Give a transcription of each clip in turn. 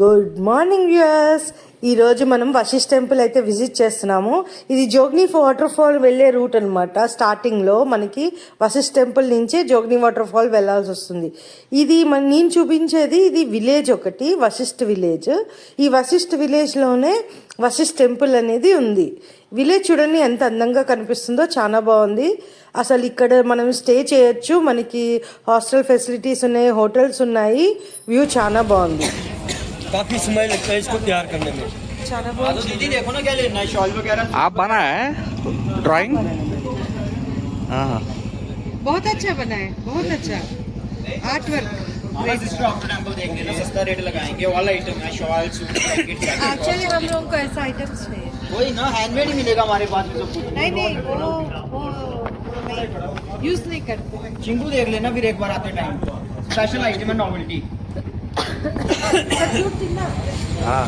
Good morning viewers ఈరోజు మనం Vashisht temple అయితే విజిట్ చేస్తున్నాము. ఇది జోగ్ని వాటర్ ఫాల్ వెళ్ళే రూట్ అనమాట స్టార్టింగ్లో మనకి వశిష్ టెంపుల్ నుంచే జోగ్ని వాటర్ ఫాల్ వెళ్ళాల్సి వస్తుంది. ఇది మన నేను చూపించేది ఇది విలేజ్ ఒకటి వశిష్ఠ విలేజ్. ఈ వశిష్ఠ విలేజ్లోనే వశిష్ టెంపుల్ అనేది ఉంది. విలేజ్ చూడండి ఎంత అందంగా కనిపిస్తుందో చాలా బాగుంది. అసలు ఇక్కడ మనం స్టే చేయొచ్చు. మనకి హాస్టల్ ఫెసిలిటీస్ ఉన్నాయి హోటల్స్ ఉన్నాయి. వ్యూ చాలా బాగుంది. काफ़ी समय लगता है इसको तैयार करने में। तो दीदी देखो ना क्या लेना है शॉल वगैरह। आप बना है? ड्राइंग? हाँ बहुत अच्छा बना है बहुत अच्छा। आर्ट वर्क सस्ता रेट लगाएँगे ऑल आइटम है शॉल सूट जैकेट एक्चुअली हम लोगों को ऐसा आइटम्स चाहिए। वही ना हैंडमेड ही मिलेगा हमारे पास में सब कुछ नहीं नहीं वो वो यूज़ नहीं। करते। चिंगू देख लेना फिर एक बार आते टाइम स्पेशल आइटम है नॉवेल्टी हाँ।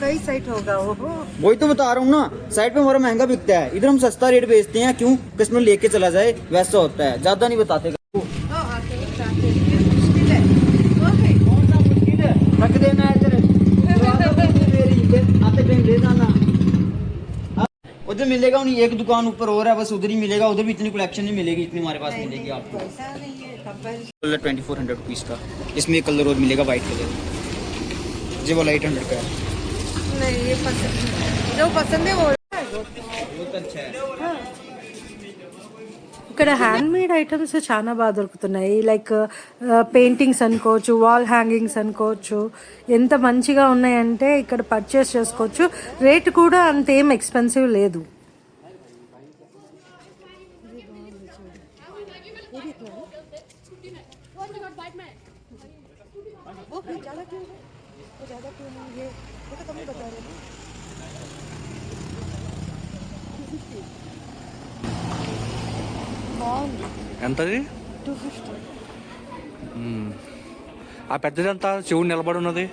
कई साइट होगा वो वही तो बता रहा हूँ ना साइड पे हमारा महँगा बिकता है। इधर हम सस्ता रेट बेचते हैं क्यों? कस्टमर लेके चला जाए वैसा होता है। ज़्यादा नहीं बताते। हाँ हैं हैं। है है? उधर मिलेगा नहीं एक दुकान ऊपर और है बस उधर ही मिलेगा उधर भी इतनी कलेक्शन नहीं मिलेगी इतनी हमारे पास मिलेगी आपको। ऐसा नहीं है comparison colour twenty four hundred rupees का इसमें एक कलर और मिलेगा वाइट कलर ये वाला एट हंड्रेड का है नहीं ये पसंद जो पसंद है वो बहुत अच्छा है ఇక్కడ హ్యాండ్ మేడ్ ఐటమ్స్ చాలా బాగా దొరుకుతున్నాయి లైక్ పెయింటింగ్స్ అనుకోవచ్చు వాల్ హ్యాంగింగ్స్ అనుకోవచ్చు ఎంత మంచిగా ఉన్నాయంటే ఇక్కడ పర్చేస్ చేసుకోవచ్చు రేట్ కూడా అంతేం ఎక్స్పెన్సివ్ లేదు ఎంతది. ఆ పెద్దది ఎంత? శివుడు నిలబడి ఉన్నది?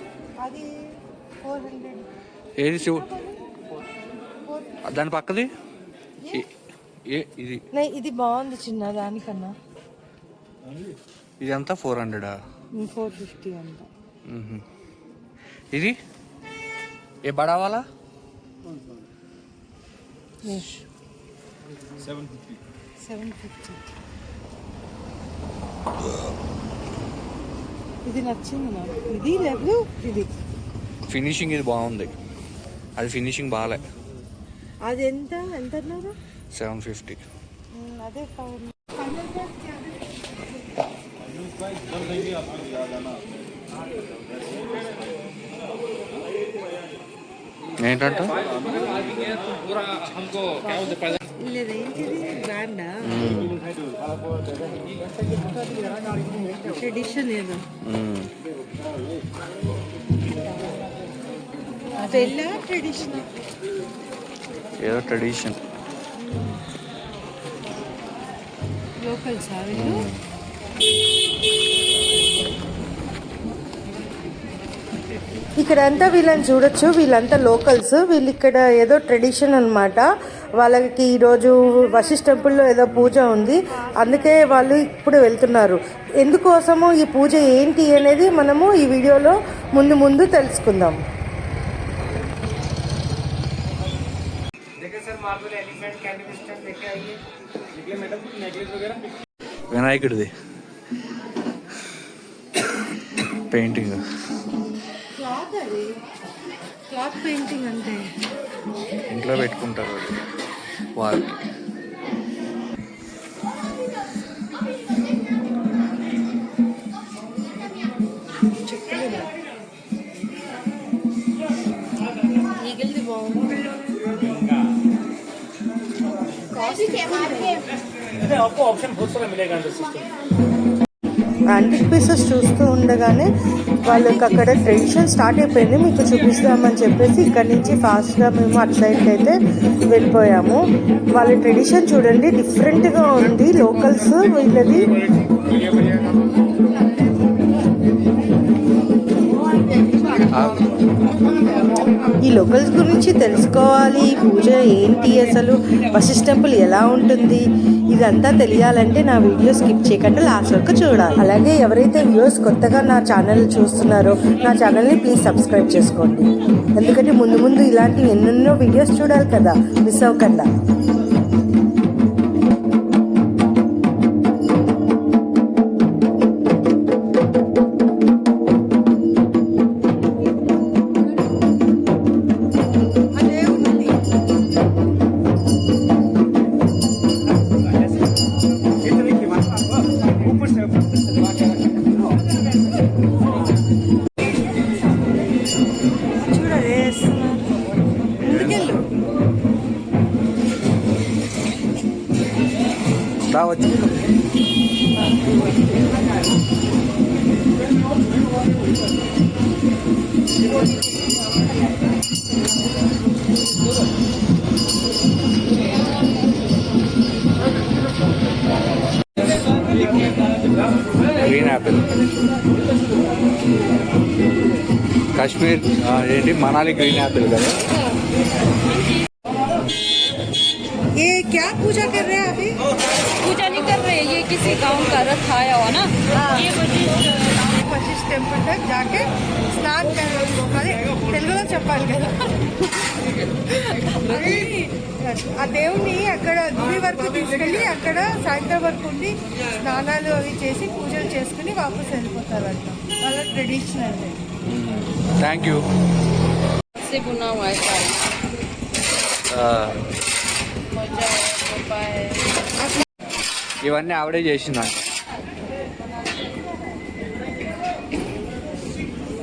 ఏది శివుడు దాని పక్కది? ఇది. ఇది బాగుంది చిన్న దానికన్నా. ఇది ఎంత ఫోర్ హండ్రెడా? ఫోర్ ఫిఫ్టీ అంట ఇది? ఏ బడా వాలా సెవెన్ ఫిఫ్టీ. ఇది నచ్చింది నాకు. ఇది లేదు ఇది. ఫినిషింగ్ ఇది బాగుంది. అది ఫినిషింగ్ బాగాలే అది ఎంత? ఎంత అన్నారు? Seven fifty. అదే ఫైవ్. ఏంటంట? ట్రెడిషన్ ఏదో. ట్రెడిషన్ ఏదో ట్రెడిషన్ లోకల్ ఇక్కడ వీళ్ళని చూడొచ్చు వీళ్ళంతా లోకల్స్ వీళ్ళు ఇక్కడ ఏదో ట్రెడిషన్ అన్నమాట. వాళ్ళకి ఈరోజు వశిష్ఠ టెంపుల్లో ఏదో పూజ ఉంది. అందుకే వాళ్ళు ఇప్పుడు వెళ్తున్నారు. ఎందుకోసము ఈ పూజ ఏంటి అనేది మనము ఈ వీడియోలో ముందు ముందు తెలుసుకుందాం. వినాయకుడిది. పెయింటింగ్. క్లాత్ పెయింటింగ్ అంటే? ఇంట్లో పెట్టుకుంటారు 와. ऑप्शन बहुत सारा मिलेगा अंदर सिस्टम యాంటిక్ పీసెస్ చూస్తూ ఉండగానే వాళ్ళకి అక్కడ ట్రెడిషన్ స్టార్ట్ అయిపోయింది మీకు చూపిస్తామని చెప్పేసి ఇక్కడ నుంచి ఫాస్ట్గా మేము అటు సైడ్కి అయితే వెళ్ళిపోయాము. వాళ్ళ ట్రెడిషన్ చూడండి డిఫరెంట్గా ఉంది. లోకల్స్ వీళ్ళది. ఈ లోకల్స్ గురించి తెలుసుకోవాలి. పూజ ఏంటి అసలు? వశిష్ఠ టెంపుల్ ఎలా ఉంటుంది? ఇదంతా తెలియాలంటే నా వీడియో స్కిప్ చేయకుండా లాస్ట్ వరకు చూడాలి. అలాగే ఎవరైతే వ్యూస్ కొత్తగా నా ఛానల్ చూస్తున్నారో నా ఛానల్ని ప్లీజ్ సబ్స్క్రైబ్ చేసుకోండి. ఎందుకంటే ముందు ముందు ఇలాంటి ఎన్నెన్నో వీడియోస్ చూడాలి కదా. మిస్ అవ్వకుండా. రావచ్చు గ్రీన్ యాపిల్ కాశ్మీర్ ఆ, ఏంటి? మనాలి గ్రీన్ యాపిల్ కదా. ये क्या पूजा कर रहे हैं अभी पूजा नहीं कर रहे ये किसी गांव का रथ आया हुआ ना ये వశిష్ఠ టెంపుల్ దగ్గర జాకే స్నాన్ అదే తెలుగులో చెప్పాలి కదా అది ఆ దేవుని అక్కడ గుడి వరకు తీసుకెళ్ళి అక్కడ సాయంత్రం వరకు ఉండి స్నానాలు అవి చేసి పూజలు చేసుకుని వాపస్ వెళ్ళిపోతారు అంట వాళ్ళ ట్రెడిషన్ అండి థ్యాంక్ యూ ఇవన్నీ ఆవిడే చేసిందంట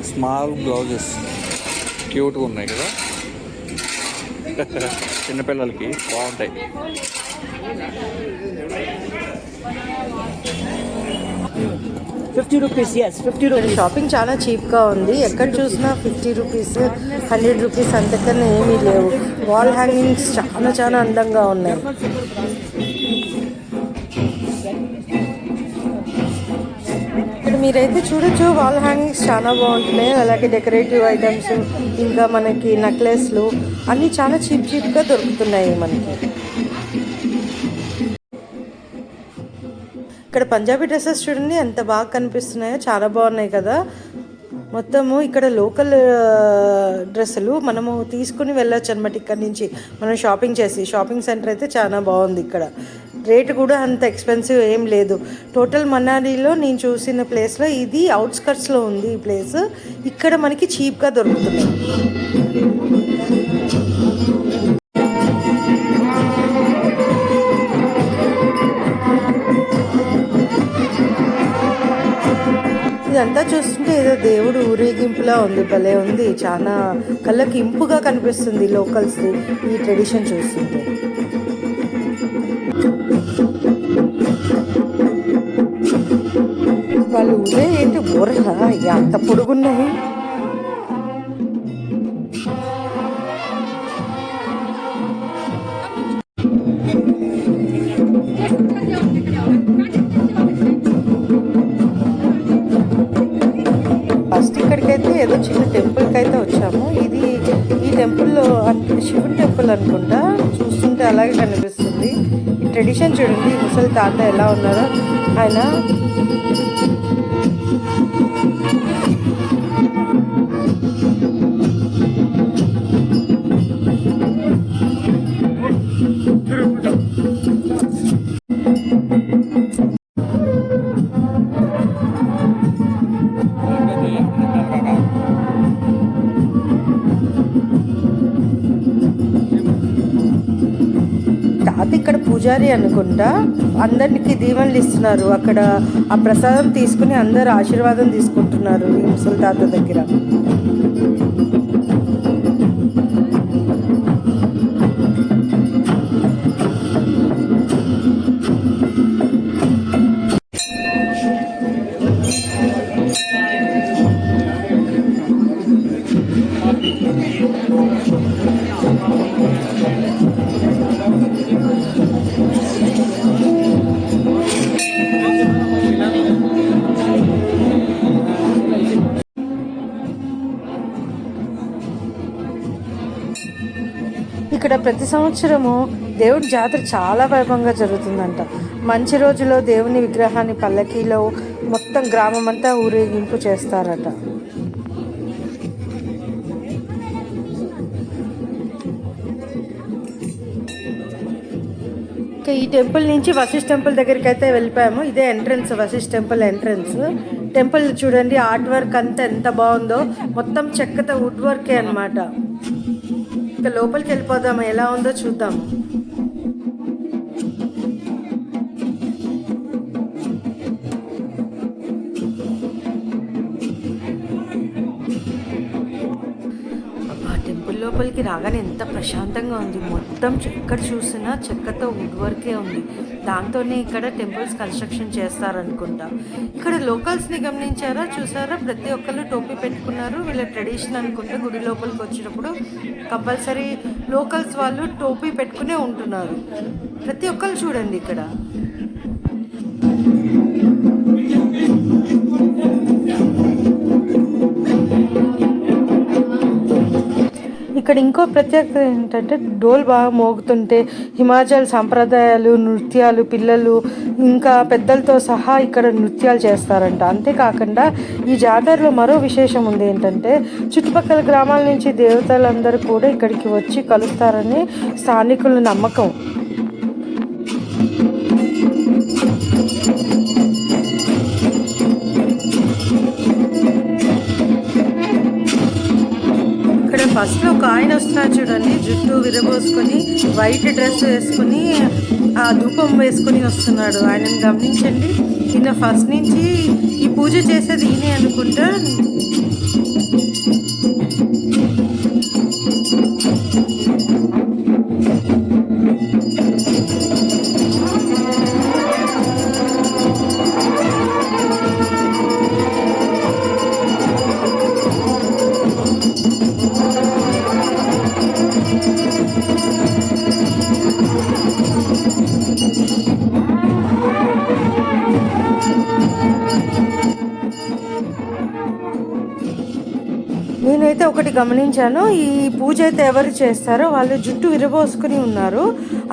స్మాల్ బ్లౌజెస్. క్యూట్గా ఉన్నాయి కదా? చిన్నపిల్లలకి బాగుంటాయి. Fifty rupees yes fifty rupees. Shopping చాలా చీప్గా ఉంది. ఎక్కడ చూసినా ఫిఫ్టీ రూపీస్ హండ్రెడ్ రూపీస్ అంతకన్నా ఏమీ లేవు. వాల్ హ్యాంగింగ్స్ చాలా చాలా అందంగా ఉన్నాయి. ఇక్కడ మీరైతే చూడొచ్చు వాల్ హ్యాంగింగ్స్ చాలా బాగుంటున్నాయి. అలాగే డెకరేటివ్ ఐటమ్స్ ఇంకా మనకి నెక్లెస్లు అన్నీ చాలా చీప్ చీప్గా దొరుకుతున్నాయి మనకి. ఇక్కడ పంజాబీ డ్రెస్సెస్ చూడండి ఎంత బాగా కనిపిస్తున్నాయో చాలా బాగున్నాయి కదా. మొత్తము ఇక్కడ లోకల్ డ్రెస్సులు మనము తీసుకుని వెళ్ళొచ్చు అనమాట ఇక్కడ నుంచి. మనం షాపింగ్ చేసి షాపింగ్ సెంటర్ అయితే చాలా బాగుంది ఇక్కడ. రేట్ కూడా అంత ఎక్స్పెన్సివ్ ఏం లేదు. టోటల్ మనాలీలో నేను చూసిన ప్లేస్లో ఇది అవుట్స్కట్స్లో ఉంది ఈ ప్లేస్. ఇక్కడ మనకి చీప్గా దొరుకుతుంది. ఇదంతా చూస్తుంటే ఏదో దేవుడు ఊరేగింపులా ఉంది భలే ఉంది. చాలా కళ్ళకి ఇంపుగా కనిపిస్తుంది లోకల్స్ ఈ ట్రెడిషన్ చూస్తుంటే. వాళ్ళు ఊరే ఏంటి బూరలా ఎంత పొడుగున్నాయి. తాత ఎలా ఉన్నారో ఆయన అనుకుంటా అందరికి దీవెనలు ఇస్తున్నారు. అక్కడ ఆ ప్రసాదం తీసుకుని అందరు ఆశీర్వాదం తీసుకుంటున్నారు ఈ ముసలి తాత దగ్గర. ప్రతి సంవత్సరము దేవుడి జాతర చాలా వైభవంగా జరుగుతుందంట. మంచి రోజులో దేవుని విగ్రహాన్ని పల్లకీలో మొత్తం గ్రామం అంతా ఊరేగింపు చేస్తారట. ఈ టెంపుల్ నుంచి వశిష్ టెంపుల్ దగ్గరికి అయితే వెళ్ళిపోయాము. ఇదే entrance Vashisht temple entrance. Temple చూడండి ఆర్ట్ వర్క్ అంతా ఎంత బాగుందో. మొత్తం చెక్కతో వుడ్ వర్కే అనమాట ఇంకా లోపలికి వెళ్ళిపోదాము? ఎలా ఉందో చూద్దాం లోపలికి రాగానే ఎంత ప్రశాంతంగా ఉంది. మొత్తం ఎక్కడ చూసినా చెక్కతో వుడ్ వర్కే ఉంది. దాంతోనే ఇక్కడ టెంపుల్స్ కన్స్ట్రక్షన్ చేస్తారనుకుంటా. ఇక్కడ లోకల్స్ని గమనించారా? చూసారా? ప్రతి ఒక్కళ్ళు టోపీ పెట్టుకున్నారు. వీళ్ళ ట్రెడిషన్ అనుకుంటే గుడి లోపలికి వచ్చినప్పుడు కంపల్సరీ లోకల్స్ వాళ్ళు టోపీ పెట్టుకునే ఉంటున్నారు. ప్రతి ఒక్కళ్ళు చూడండి ఇక్కడ. ఇక్కడ ఇంకో ప్రత్యేకత ఏంటంటే డోల్ బాగా మోగుతుంటే హిమాచల్ సాంప్రదాయాలు నృత్యాలు పిల్లలు ఇంకా పెద్దలతో సహా ఇక్కడ నృత్యాలు చేస్తారంట. అంతేకాకుండా ఈ జాతరలో మరో విశేషం ఉంది ఏంటంటే చుట్టుపక్కల గ్రామాల నుంచి దేవతలందరూ కూడా ఇక్కడికి వచ్చి కలుస్తారని స్థానికుల నమ్మకం. ఒక ఆయన వస్తున్నారు చూడండి జుట్టు విరబోసుకొని వైట్ డ్రెస్ వేసుకుని ఆ ధూపం వేసుకుని వస్తున్నాడు. ఆయనని గమనించండి. ఈయన ఫస్ట్ నుంచి ఈ పూజ చేసేది ఈయనే అనుకుంటా. ఒకటి గమనించాను. ఈ పూజ అయితే ఎవరు చేస్తారో వాళ్ళు జుట్టు విరబోసుకుని ఉన్నారు.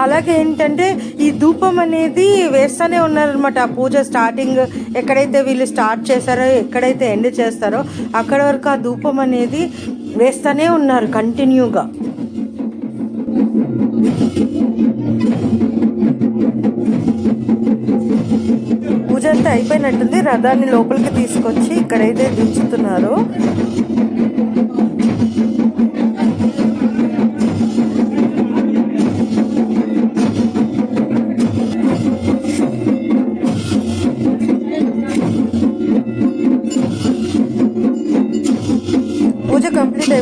అలాగే ఏంటంటే ఈ ధూపం అనేది వేస్తూనే ఉన్నారనమాట ఆ పూజ స్టార్టింగ్ ఎక్కడైతే వీళ్ళు స్టార్ట్ చేశారో ఎక్కడైతే ఎండ్ చేస్తారో అక్కడ వరకు ఆ ధూపం అనేది వేస్తూనే ఉన్నారు కంటిన్యూగా. పూజ అంతా అయిపోయినట్టుంది. రథాన్ని లోపలికి తీసుకొచ్చి ఇక్కడైతే దించుతున్నారు.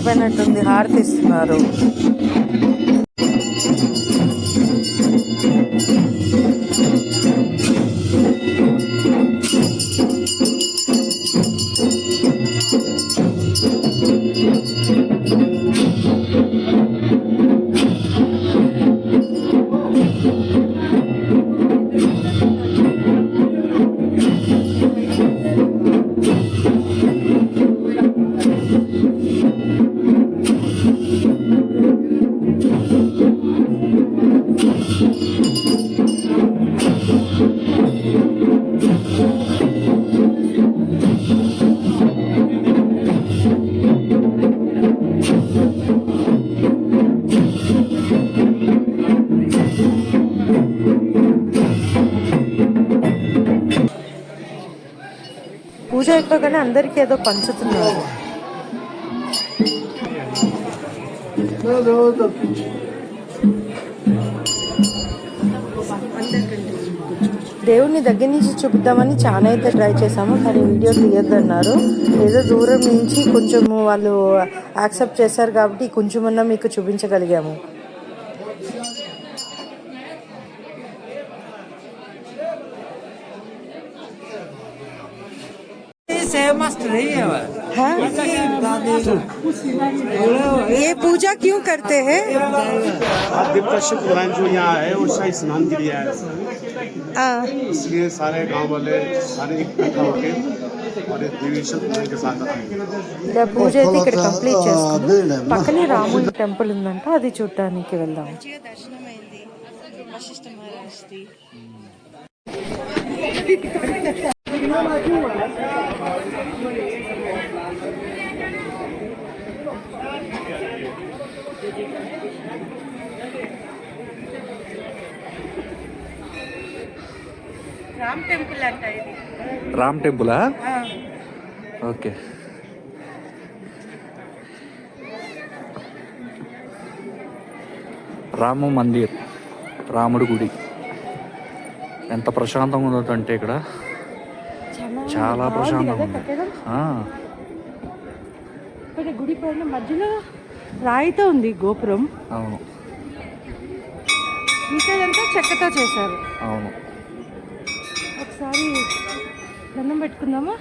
అయిపోయినట్టుంది హారతి ఇస్తున్నారు లేకపోగానే అందరికీ ఏదో పంచుతున్నారు. దేవుడిని దగ్గర నుంచి చూపిద్దామని చాలా అయితే ట్రై చేసాము కానీ వీడియో తీయొద్దన్నారు. ఏదో దూరం నుంచి కొంచెం వాళ్ళు యాక్సెప్ట్ చేశారు కాబట్టి కొంచెమన్నా మీకు చూపించగలిగాము. हाँ? ये पूजा क्यों करते हैं आदित्य का शुक्रवार जो यहाँ है वो शाही स्नान के लिए आया है हाँ, इसलिए सारे गांव वाले सारे इकट्ठा होके और ये देवी शक्ति के साथ आते हैं ఇలా పూజ అయితే ఇక్కడ కంప్లీట్ చేసుకుని పక్కనే రాముడి టెంపుల్ ఉందంట అది చూడటానికి వెళ్దాం దర్శనమైంది వశిష్ఠ మహారాజ్ది రామ్ టెంపుల్ అంట ఇది. రామ్ టెంపులా? ఓకే. రామ మందిర్ రాముడి గుడి. ఎంత ప్రశాంతంగా ఉందో అంటే ఇక్కడ. చాలా ప్రశాంతంగా ఉంది. ఇక్కడ గుడి పైన మధ్యలో రాయితో ఉంది గోపురం. అవును. మిగతాదంతా చెక్కతో చేశారు. అవును. ఒకసారి దండం పెట్టుకుందామా?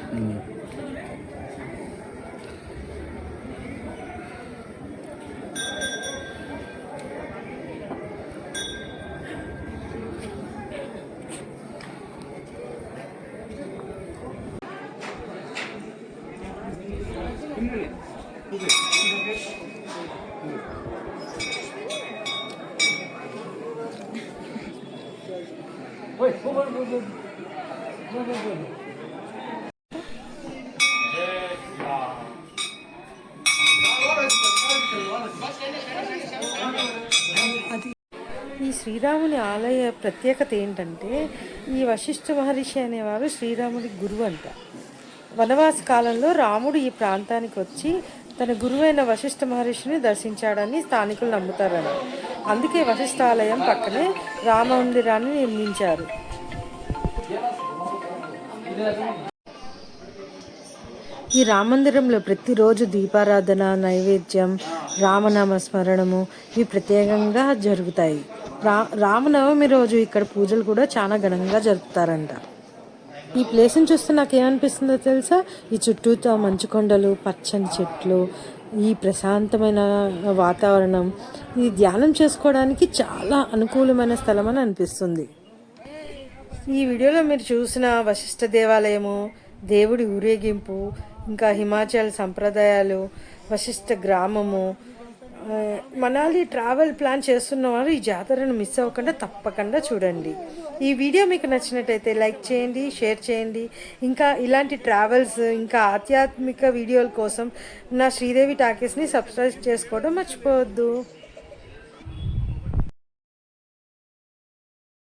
ఈ శ్రీరాముని ఆలయ ప్రత్యేకత ఏంటంటే ఈ వశిష్ఠ మహర్షి అనేవారు శ్రీరాముడి గురువు అంట. వనవాస కాలంలో రాముడు ఈ ప్రాంతానికి వచ్చి తన గురువైన వశిష్ఠ మహర్షిని దర్శించాడని స్థానికులు నమ్ముతారని అందుకే వశిష్ఠాలయం పక్కనే రామ మందిరాన్ని నిర్మించారు. ఈ రామందిరంలో ప్రతిరోజు దీపారాధన నైవేద్యం రామనామ స్మరణము ఇవి ప్రత్యేకంగా జరుగుతాయి. రా రామనవమి రోజు ఇక్కడ పూజలు కూడా చాలా ఘనంగా జరుపుతారంట. ఈ ప్లేస్ని చూస్తే నాకు ఏమనిపిస్తుందో తెలుసా? ఈ చుట్టూతో మంచు కొండలు పచ్చని చెట్లు ఈ ప్రశాంతమైన వాతావరణం. ఇది ధ్యానం చేసుకోవడానికి చాలా అనుకూలమైన స్థలం అని అనిపిస్తుంది. ఈ వీడియోలో మీరు చూసిన వశిష్ఠ దేవాలయము దేవుడి ఊరేగింపు ఇంకా హిమాచల్ సంప్రదాయాలు వశిష్ఠ గ్రామము మనాలి ట్రావెల్ ప్లాన్ చేస్తున్న వారు ఈ జాతరను మిస్ అవ్వకుండా తప్పకుండా చూడండి. ఈ వీడియో మీకు నచ్చినట్టయితే లైక్ చేయండి షేర్ చేయండి. ఇంకా ఇలాంటి ట్రావెల్స్ ఇంకా ఆధ్యాత్మిక వీడియోల కోసం నా శ్రీదేవి టాకీస్ని సబ్స్క్రైబ్ చేసుకోవడం మర్చిపోవద్దు.